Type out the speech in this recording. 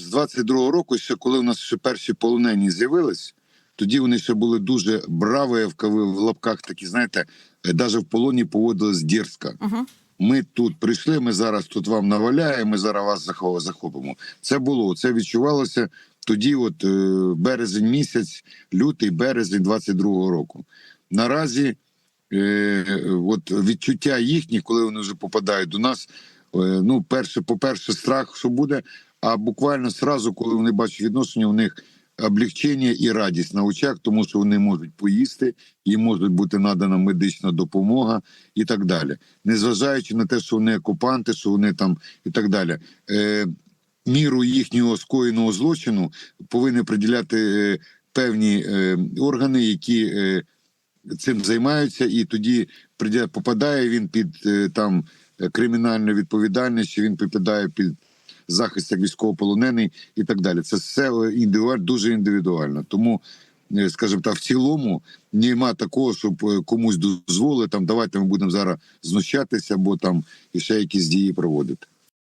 з 22-го року, ще коли у нас ще перші полонені з'явились, тоді вони ще були дуже браві, в лапках такі, знаєте, навіть в полоні поводились дерзко. Угу. Ми тут прийшли, ми зараз тут вам наваляємо, ми зараз вас захопимо. Це було, це відчувалося тоді, от е, березень місяць, лютий, березень 22-го року. Наразі е, от відчуття їхні, коли вони вже попадають до нас, е, ну, перше, по-перше, страх, що буде, а буквально сразу, коли вони бачать відношення, у них облегчення і радість на очах, тому що вони можуть поїсти, їм може бути надана медична допомога і так далі. Незважаючи на те, що вони окупанти, що вони там і так далі. Е, міру їхнього скоєного злочину повинні приділяти е, певні е, органи, які е, цим займаються, і тоді придя- попадає він під е, там е, кримінальну відповідальність, він попадає під захист як військовополонений і так далі. Це все індивідуально, дуже індивідуально. Тому, е, скажімо так, в цілому нема такого, щоб е, комусь дозволили там, давайте ми будемо зараз знущатися, або там і ще якісь дії проводити.